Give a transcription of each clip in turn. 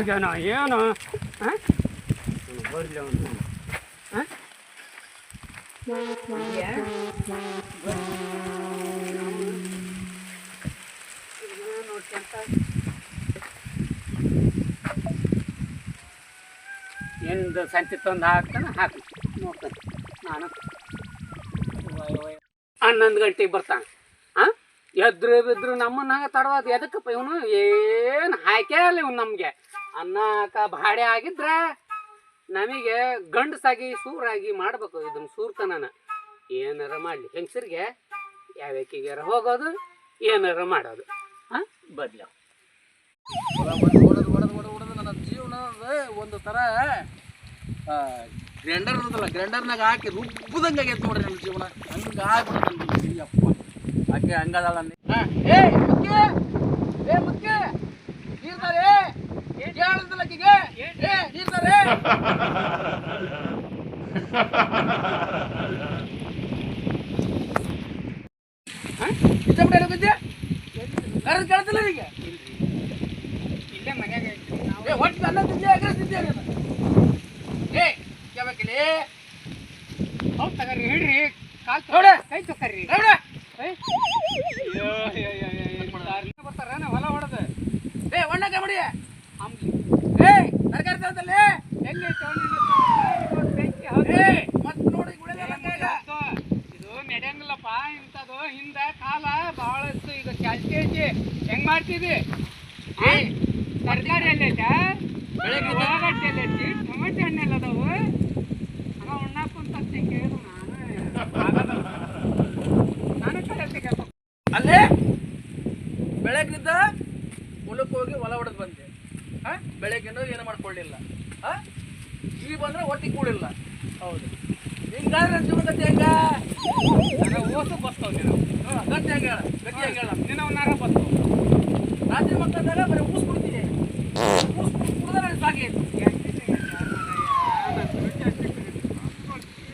ನಿನಗೇನೋ ಏನು ಹಾಂ ಬರಲಿ ಅವನು ಎಂದು ಸಂತಿ ತಂದು ಹಾಕ್ತಾನೆ ಹಾಕಿ ನೋಡ್ತಾನೆ. ನಾನು ಹನ್ನೊಂದು ಗಂಟೆಗೆ ಬರ್ತಾನೆ. ಹಾಂ ಎದ್ರು ಬಿದ್ರು ನಮ್ಮನ್ನ ತಡವಾದ ಎದಕ್ಕಪ್ಪ ಇವನು? ಏನು ಹಾಕೇ ಇಲ್ಲ ಇವನು ನಮಗೆ? ಅನ್ನಕ ಬಾಡೆ ಆಗಿದ್ರ ನಮಗೆ ಗಂಡಸಾಗಿ ಸೂರಾಗಿ ಮಾಡ್ಬೇಕು ಇದನ್ನ ಸೂರ್ತನನ. ಏನಾರ ಮಾಡಲಿ. ಹೆಂಗಸರಿಗೆ? ಯಾವ್ಯಾಕಿಗಾರ ಹೋಗೋದು ಏನಾರ ಮಾಡೋದು. ಹಾಂ ಬದ್ಲ. ಹೊಡೆದು ಹೊಡೆದು ಹೊಡೆದು ಹೊಡೆದು ನನ್ನ ಜೀವನದ ಒಂದು ಥರ ಗ್ರೈಂಡರ್ ಇರುತ್ತಲ್ಲ ಗ್ರೈಂಡರ್ನಾಗ ಹಾಕಿ ರುಬ್ಬದಂಗೆ ಆಗೈತೆ ನೋಡ್ರಿ ನನ್ನ ಜೀವನ. ಹಂಗೆ ಆಗ್ಬಿಡುತ್ತೆ ಅಪ್ಪ ಆಕೆ ಹಂಗದಲ್ಲ ಏ ಮುಖ್ಯ! ಏ ಮುಖ್ಯ! ಕೇಳಿದ್ರಲ್ಲ ಆಕಿಗೆ ಏ ನೀರ್ತಾರೆ ಇಷ್ಟಪಟ್ಟು ಕೇಳ್ತಿಲ್ಲ ಈಗ ಇಲ್ಲೇ ಮನ್ಯಾಗ ಏ ಒಟ್ಟು ಅನ್ನ ತಿಂದೆ ಏ ಯಾವಕ್ಕಿಲಿ ಹೌದು ತಗರಿ ಹೇಳ್ರಿ. ಕಾಲ್ ನೋಡೆ. ಕೈ ತೊಕರ್ರಿ ನೋಡ ಬರ್ತಾರ ಹೊಲ ಹೊಡೆದ ಏ ಒಣ್ಣ ಕಬಡಿ ಅಂಬ್ಲಿ ಏ ತರಕಾರಿ ತರ್ತಲ್ಲೇ ಎಲ್ಲಿ ಬೆಂಕಿ ಏ ಮತ್ತೆ ನೋಡಿ ಗುಳೆಲ್ಲ ಇದು ನಡೆಯಂಗಿಲ್ಲಪ್ಪ ಇಂಥದ್ದು ಹಿಂದ ಕಾಲ ಬಹಳಷ್ಟು ಈಗ ಚಾಲ್ತಿ ಐತಿ ಏ ತರಕಾರಿ ಎಲ್ಲ ಉಳ್ಳಾಗಡ್ಡಿ ಎಲ್ಲ ಟೊಮೆಟೊ ಹಣ್ಣೆಲ್ಲ ಅದಾವು? ಅವ ಉಣ್ಣಾಕ ಅಂತ ಕೇಳಿದ್ರು ನಾನು. ನಾನು ಅಲ್ಲೇ ಬೆಳಗ್ಗಿದ್ದ ಹೊಲಕ್ಕೆ ಹೋಗಿ ಹೊಲ ಹೊಡೆದು ಬಂದೆ. ಹಾ ಬೆಳಗ್ಗೆನೂ ಏನು ಮಾಡ್ಕೊಳ್ಳಿಲ್ಲ. ಹಾ ಈಗ ಬಂದ್ರೆ ಒಟ್ಟಿಗೆ ಕೂಡಿಲ್ಲ ಹೌದು. ಹಿಂಗಾದ್ರೆ ಜೀವನ ಗತಿ ಹೆಂಗ? ಓಸು ಬಸ್ತಾವ್ ನೀನು ಗತಿ ಹೆಂಗ? ಗತಿ ಹೆಂಗ ಅವನಾರ ಬಸ್ತವ್ ರಾತ್ರಿ ಮಕ್ಕಳಾಗ ಬರೀ ಊಸ್ ಕುಡ್ತೀನಿ ಊಸ್ ಕುಡಿದ್ರೆ ನನಗೆ ಸಾಕೈತಿ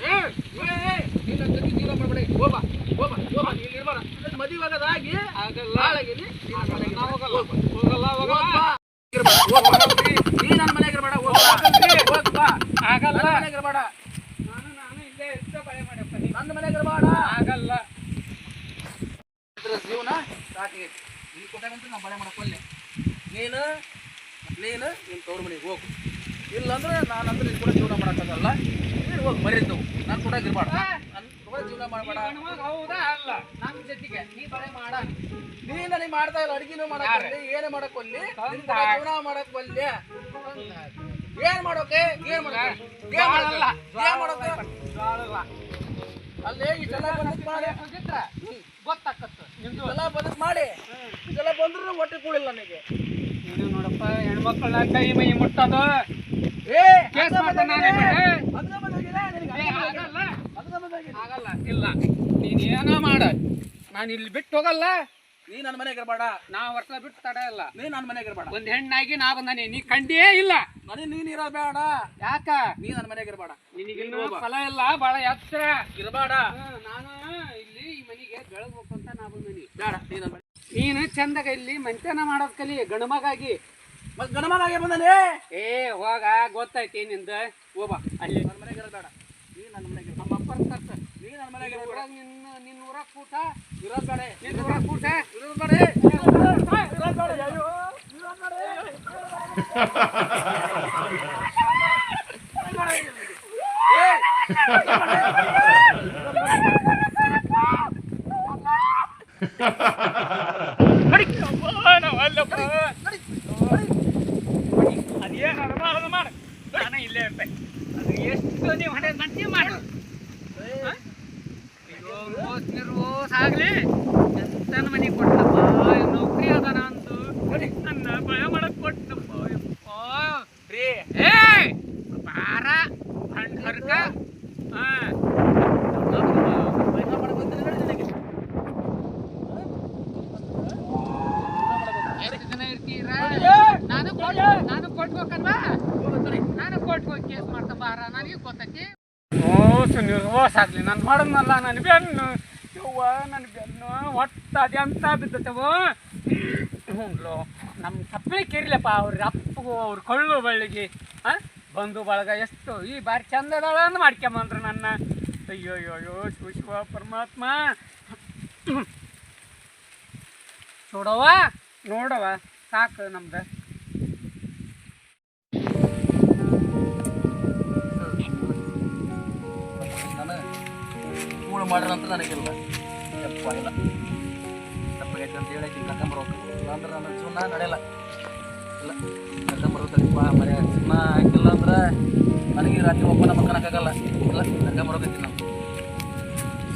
ಏ, ಏ, ಏ, ನೀನ್ ನನ್ ಜೊತೆ ಜೀವನ ಮಾಡ್ಬೇಡ. ಬಾ, ಹೋಗ್ ಬಾ, ಹೋಗ್ ಬಾ, ಇಲ್ಲಿ ಇರ್ಬೇಡ. ಮದುವೆ ಆಗೋದಾಗಿ ಆಗಲ್ಲ ಹಾಳಾಗಿನಿ, ನೀನ್ ನನ್ ಮನೆಗೆ ನಾ ಇರ್ಬೇಡ. ಹೋಗಲ್ಲ ಹೋಗಲ್ಲ. ನೀ ನನ್ನ ಮನೆಗೆ ಇರ್ಬೇಡ, ಹೋಗ್ ಬಾ. ಆಗಲ್ಲ ಮನೆಗೆ ಇರ್ಬೇಡ. ನಾನು ನಾನು ಇಲ್ಲೇ ಇಷ್ಟ ಬಳೆ ಮಾಡಪ್ಪ ನೀನು ನನ್ನ ಮನೆಗೆ ಇರ್ಬೇಡ. ಆಗಲ್ಲ ಜೀವನ ಸಾಕಾಗೈತಿ. ನೀನ್ ಕೊಟ್ಟಾಗಂತೂ ನಾ ಬಳೆ ಮಾಡಕ್ ಒಲ್ಲೆ. ನೀನು ನೀನು ನಿಮ್ಮ ತವ್ರ ಮನೆಗೆ ಹೋಗು. ಇಲ್ಲಂದ್ರೆ ನಾನಂದ್ರೆ ಇದು ಕೂಡ ಜೀವನ ಮಾಡಕ್ಕಾಗಲ್ಲ ನೀನು ಹೋಗಿ ಮರಿದ್ದು ನಾನು ಕೂಡ ಇರ್ಬಾರ್ದು. ನಾನು ಜೀವನ ಮಾಡಬೇಡ. ಹೌದಾ ಅಲ್ಲ? ನಮ್ಮ ಜೊತೆಗೆ ನೀ ಬಳೆ ಮಾಡ. ನೀ ನನಗೆ ಮಾಡ್ತಾ ಇಲ್ಲ ಅಡಿಗೆನೂ ಮಾಡಕ್ಕೆ ಯಾರು? ಒಲ್ಲೆ ಏನು ಮಾಡಕ್ ಒಲ್ಲೆ? ತಂದ. ನಿನ್ ಕೂಡ ಜೀವನ ಮಾಡಕ್ ಏನು ಏನ್ ಮಾಡೋಕೆ? ಏನು ಮಾಡೋಕೆ? ಏನು ಮಾಡಲ್ಲ ಏನು ಮಾಡೋಕೆ. ಅಲ್ಲೇ ಇಷ್ಟೆಲ್ಲ ಬದುಕು ಮಾಡಿ ಹೋಗಿದ್ರ ಗೊತ್ತಾಕತ್ತ. ಇಷ್ಟೆಲ್ಲ ಬದುಕು ಮಾಡಿ. ಇದೆಲ್ಲ ಬಂದ್ರು ಹೊಟ್ಟೆ ಕೂಡಿಲ್ಲ ನನಗೆ. ನೀನು ನೋಡಪ್ಪ ಹೆಣ್ಮಕ್ಳ ಕೈ ಮೈ ಮುಟ್ಟೋದು ಏ ಕೇಸ್. ನಿನಗೆ ಅದ್ನ ಆಗಲ್ಲ. ಇಲ್ಲ. ನೀನ್ ಏನೋ ಮಾಡ? ನಾನು ಇಲ್ಲಿ ಬಿಟ್ಟು ಹೋಗಲ್ಲ. ನೀ ನನ್ನ ಮನೆಗೆ ಇರಬೇಡ. ನಾ ವರ್ಷ ಬಿಟ್ಟು ತಡ ಇಲ್ಲ ನೀ ನನ್ನ ಮನೆಗೆ ಇರಬೇಡ. ಒಂದ್ ಹೆಣ್ಣಾಗಿ ನಾ ಬಂದಾನೆ. ನೀ ಕಂಡಿಯೇ ಇಲ್ಲ. ನನಗೆ ನೀನ್ ಇರಬೇಡ ಯಾಕ? ನೀ ನನ್ನ ಮನೆಗೆ ಇರಬೇಡ. ನಿನಗಿನ್ನು ಫಲ ಇಲ್ಲ ಭಾಳ ಎತ್ತರ ಇರಬೇಡ. ನಾನು ಮನೆಗೆ ಬೆಳಗ್ಬೇಕು ಅಂತ ನಾ ಬಂದೀನಿ ಬೇಡ ನೀ ನನ್ನ ನೀನು ಚಂದಾಗ ಇಲ್ಲಿ ಮಂಚನ ಮಾಡೋದ್ ಕಲಿ ಗಣಮಗಾಗಿ ಮತ್ತೆ ಗಣಮಗಾಗಿ ಬಂದೆ ಏ ಹೋಗ ಗೊತ್ತೈತಿ ನಿಂದ ಹೋಗ ಅಲ್ಲಿ ನನ್ನ ಮನೆಗೆ ಇರಬೇಡ ನೀ ನನ್ನ ಮನೆಗೆ ನಮ್ಮ ಅಪ್ಪರ ಕರ್ತ ನೀ ನನ್ನ ಮನೆಗೆ ಊರಾಗ ನಿನ್ನ ನಿನ್ನ ಊರಾಗ ಕೂಟ ಇರೋದ್ ಬೇಡ ನಿನ್ನ ಊರಾಗ ಕೂಟ ಇರೋದ್ ಬೇಡ ಇರೋದ್ ಬೇಡ ಇರೋದ್ ಬೇಡ ಅದೇನಾರು ಮಾಡೋದು ಮಾಡು ನಾನು ಇಲ್ಲೇ ಇರ್ತೆ ಅದು ಎಷ್ಟು ನೀವು ಹಣೆ ಗಂಟೆ ಮಾಡು. ನಿರ್ರೋಸ್ ಆಗ್ಲಿ. ಎಂತನ ಮನೆಗೆ ಕೊಟ್ಟಪ್ಪ ನೌಕರಿ ಅದಾನ ಅಂದು. ನನ್ನ ಭಯ ಮಾಡಕ್ ಕೊಟ್ಟಪ್ಪ ರೀ. ಏ! ಬಾರ. ಹಣ್ಣು ಹರ್ಕ ಹಾ ಅಯ್ಯೋ! ನಾನು ಕೊಟ್ ನಾನು ಕೊಟ್ಬೇಕಲ್ವಾ? ಬಾರ ನನಗೆ ಗೊತ್ತೈತಿ ಓಸು ನಿರ್ವಾಸ ಆಗ್ಲಿ, ನಾನು ಮಾಡೋದ್ನಲ್ಲ ನನ್ನ ಬೆನ್ನು. ಯವ್ವ ನನ್ನ ಬೆನ್ನು ಒಟ್ಟು ಅದೆಂತ ಬಿದ್ದತವ ಹ್ಞೂ ನಮ್ಮ ತಪ್ಪೇ ಕೇರಿಲಪ್ಪ, ಅವ್ರ ಅಪ್ಪಗೂ ಅವ್ರ ಕೊಳ್ಳು ಬಳ್ಳಿಗೆ ಹಾಂ ಬಂಧು ಬಳಗ ಎಷ್ಟು, ಈ ಬಾರಿ ಚಂದ ಅದಾಳ ಅಂದ್ ಮಾಡ್ಕೊಂಬಂದ್ರು ನನ್ನ. ಅಯ್ಯೋ ಅಯ್ಯೋ ಶಿವ ಶಿವ, ಪರಮಾತ್ಮ. ನೋಡವ್ವ ನೋಡವ ಸಾಕು ನಮ್ದು. ಕೂಳು ಮಾಡ್ರ ಅಂತ ನನಗಿಲ್ಲ ಯಪ್ಪ, ಇಲ್ಲ. ತಪ್ಪಾಗೈತೆ ಅಂತ ಹೇಳಿ ಕರ್ಕೊಂಬರ್ಬೇಕು ಇಲ್ಲಾಂದ್ರೆ ನನ್ನ ಜೀವನ ನಡೆಯಲ್ಲ. ಇಲ್ಲ ಕರ್ಕೊಂಬರ್ಬೇಕಪ್ಪ ಮರೆ ಜೀವನ ಹಾಕಿಲ್ಲ ಅಂದ್ರೆ ನನಗೆ ರಾತ್ರಿ ಒಬ್ಬನ ಮಕ್ಕಳಕ್ಕಾಗಲ್ಲ ಇಲ್ಲ ಕರ್ಕೊಂಬರ್ಬೇಕೈತಿ ನಾವು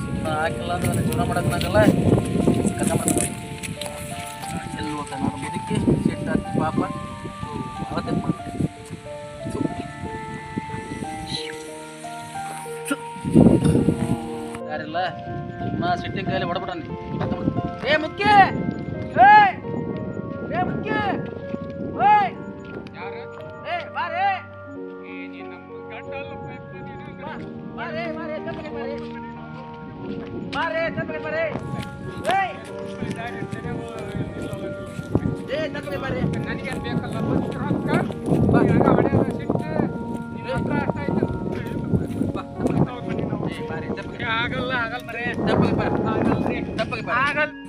ಜೀವನ ಹಾಕಿಲ್ಲ ಅಂದ್ರೆ ನನಗೆ ಜೀವನ ಮಾಡೋಕ್ಕಾಗಲ್ಲ. ಕರ್ಕೊಂಬರ್ಬೇಕು ಎಲ್ಲಿ ಹೋಗ್ತಾನೆ ಮುದಕ್ಕೆ ಮುದುಕಿ ಸಿಟ್ಟು ಹಾಕಿ ಪಾಪ. ಯಾರಿಲ್ಲ ನಾ ಸಿಟ್ಟಿನ ಕೈಲಿ ಹೊಡ್ಬಿಟ್ಟಾನೆ. ಏ ಮುಖ್ಯ ಏ! ಮುಖ್ಯ ಓಯ್! ಏ ಬಾರೇ ಬಾರೇ ಬಾರೇ ತಪ್ಪಗೆ ಬಾರೇ ಬಾರೇ ತಪ್ಪಗೆ ಬಾರೇ ಏ ತಪ್ಪಗೆ ಬಾರೇ ನನಗೆ ಬೇಕಲ್ಲ?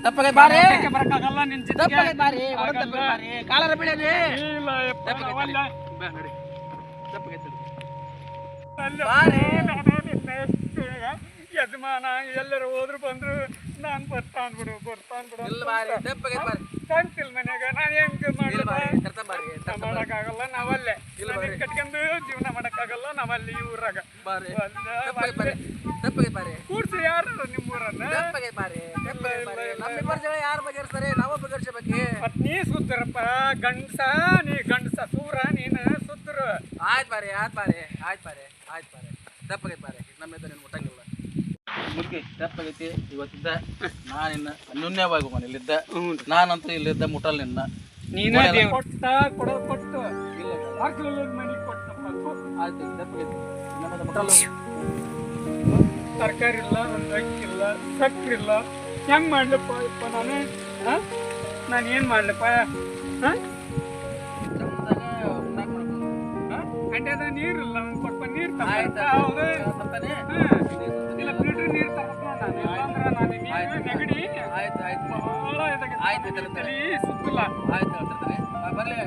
ತಪ್ಪಗೆ ಬಾರಿ ಬರಕ್ಕಾಗಲ್ಲ ನಿನ್ ತಪ್ಪಗೆ ಬಾರೇ ಹೊರ ತಪ್ಪಗೆ ಬಾರೇ ಕಾಲರ ಯಪ್ಪ, ತಪ್ಪಗೆ ಬಾರೆ. ಯಜಮಾನ ಎಲ್ಲರೂ ಹೋದ್ರು ಬಂದ್ರು. ನಾನ್ ಬರ್ತಾನ್ ಬಿಡು ಬರ್ತಾನ್ ಬಿಡು ಇಲ್ಲ ಬಾರಿ ತಪ್ಪಗೆ ಬಾರೇ ಕಾಣ್ತಿಲ್ ಮನ್ಯಾಗ. ನಾನು ಹೆಂಗ್ ಬಾರೇ ಮಾಡಕ್ಕಾಗಲ್ಲ ನಾವಲ್ಲೇ. ಕಟ್ಕೊಂಡು ಜೀವನ ಮಾಡಕ್ಕಾಗಲ್ಲ ನಾವಲ್ಲಿ ಈ ಊರಾಗ. ಕೂಡ್ಸಿ ಯಾರು ನಿಮ್ಮ ಊರನ್ನ ಯಾರು ಬಗೆಹರಿಸ್ತಾರೆ? ನಾವು ಬಗೆಹರಿಸಬೇಕೆ. ಮತ್ ನೀ ಸುತ್ತರಪ್ಪ ಗಂಡಸ ನೀ ಗಂಡಸ ಸೂರ ನೀನ ಸುತ್ತರು ಆಯ್ತು ಬಾರಿ ಆಯ್ತು ಬಾರಿ ಆಯ್ತು ಬಾರಿ ಆಯ್ತು ಬಾರಿ ತಪ್ಪಗೆ ಬಾರಿ ನಮ್ಮ ನೀನು ಮುಟ್ಟಂಗಿಲ್ಲ. ಮುದ್ಕೆ ತಪ್ಪಾಗೈತಿ ಇವತ್ತಿದ್ದ ನಾನಿನ್ನ ಅನ್ಯೂನ್ಯವಾಗಿ ಇಲ್ಲಿದ್ದ ನಾನಂತೂ ಇಲ್ಲಿದ್ದ ಮುಟಲ್ ನಿನ್ನ ನೀನ. ಕೊಟ್ಟ ಕೊಡೋ ಕೊಟ್ಟು. ಆಯ್ತು ತಪ್ಪಾಗೈತಿ ನಮ್ಮದು ಮುಟ್ಟಲ್ಲ. ತರಕಾರಿ ಇಲ್ಲ ಒಂದು ಅಕ್ಕಿ ಇಲ್ಲ ಸಕ್ಕರೆ ಇಲ್ಲ. ಹೆಂಗ್ ಮಾಡ್ಲಪ್ಪ? ಇಪ್ಪ ನಾನು ಹಾ? ನಾನು ಏನು ಮಾಡ್ಲಪ್ಪ? ಹಾ? ನೀರಿಲ್ಲ ಕೊಟ್ಟ ನೀರು ಆಯ್ತು ಹೌದು. ನೀರು ತರಬೇಕು ನಾನು ಇಲ್ಲಾಂದ್ರೆ ನಾನು ನೀರು ಆಯ್ತು. ನೆಗಡಿ ಆಯ್ತು ಆಯ್ತು. ಬಹಳ ಇದಾಗೈತೆ. ಆಯ್ತು. ತಲಿ ಸುತ್ತಿಲ್ಲ. ಆಯ್ತು ತರ್ತಾನೆ ಬಾ, ಬರ್ಲಿ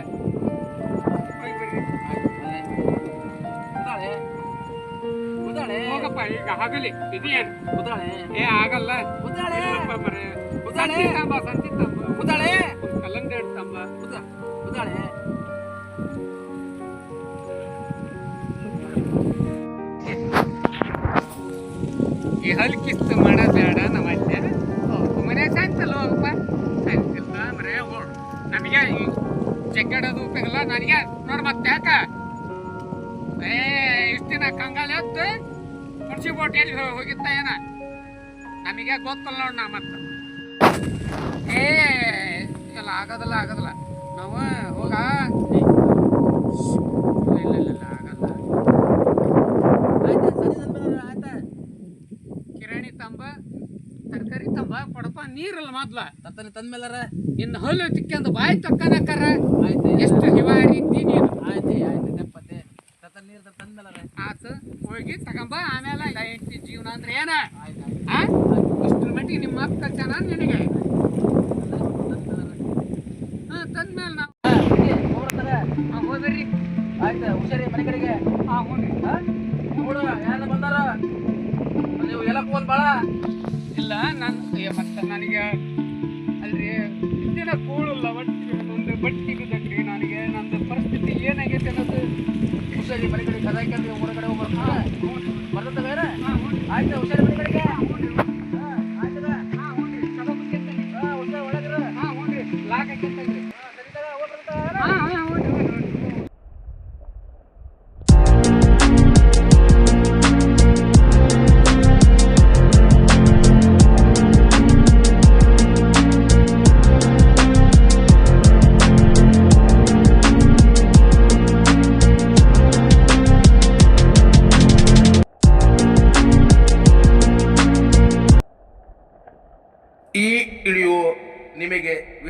ಹೋಗಪ್ಪ ಈಗ ಆಗಲಿ. ಇದೇನು? ಉದಾಳೆ. ಏ ಆಗಲ್ಲ. ಉದಾಳೆ. ಬರೀ. ಉದಾಳೆ. ಸಂತಿ ತಾಂಬ. ಉದಾಳೆ. ಕಲ್ಲಂಗಡಿ ತಾಂಬ. ಉದಾ ಉದಾಳೆ. ಈ ಹಲ್ಕಿಸ್ತು ಮಾಡೋದು ಬೇಡ, ನಮ್ಮ ಅಜ್ಜ ಮನ್ಯಾಗ ಸಾಯ್ತಲ್ಲ ಹೋಗಪ್ಪ ಸಾಯ್ತಿಲ್ಲ ಮರೇ ಹೋಳು ನಮಗೆ ಜಗ್ಗಾಡೋದು ಉಪಯೋಗಲ್ಲ, ನನಗೆ. ನೋಡಿ ಮತ್ತೆ ಯಾಕ? ಏ, ಇಷ್ಟು ದಿನ ಕಂಗಾಲ ಹೊತ್ತು ಕುರ್ಚಿ ಬೋಟ್ ಎಲ್ಲಿ ಹೋಗಿತ್ತ ಏನ? ನಮಗೆ ಗೊತ್ತಲ್ಲ ನೋಡಿ ನಾ ಮತ್ತೆ. ಏ ಇಲ್ಲ ಆಗೋದಿಲ್ಲ ಆಗೋದಿಲ್ಲ. ನಾವು ಹೋಗ ಇಲ್ಲ ಇಲ್ಲ ಇಲ್ಲ ಆಗಲ್ಲ ಆಯ್ತು ಸರಿ ನನ್ ಆಯ್ತಾ ಕಿರಾಣಿ ತಂಬ ತರಕಾರಿ ತಂಬ ಕೊಡಪ್ಪ ನೀರಲ್ಲ ಮೊದ್ಲ. ತತ್ತನೆ ತಂದ್ಮೇಲಾರ? ಇನ್ನು ಹಲ್ಲು ತಿಕ್ಕಂದು ಬಾಯಿ ತಕ್ಕನಕ್ಕಾರ. ಆಯ್ತು. ಎಷ್ಟು ಹಿವಾರಿ ನೀರು ಆಯ್ತು ಆಯ್ತು ನೆಪ್ಪತ್ತೆ. ತತ್ತ ನೀರು ತಂದ್ಮೇಲಾರ? ಆತು ಹೋಗಿ ತಗೊಂಬ. ಆಮೇಲೆ ಹೆಂಡತಿ ಜೀವನ ಅಂದ್ರೆ ಏನ? ಇಷ್ಟ್ರ ಮಟ್ಟಿಗೆ ನಿಮ್ಮ ಅಪ್ಪ ಕಲ್ಚಾನ ನಿನಗೆ? ಹಾ ತಂದ್ಮೇಲೆ ನಾವು ಹಾ, ಹೋದ್ರಿ. ಆಯ್ತು ಹುಷಾರಿ ಮನೆ ಕಡೆಗೆ. ಹಾ ಹ್ಞೂ ಹಾ? ನೋಡು ಯಾರು ಬಂದಾರ? ನೀವು ಎಲ್ಲ ಹೋದ್ ಬಾಳ. ಇಲ್ಲ ನಾನು ಮತ್ತೆ ನನಗೆ ದಿನ ಕೂಳಲ್ಲ ಒಟ್ಟು ಒಂದು ಬಟ್ಟಿ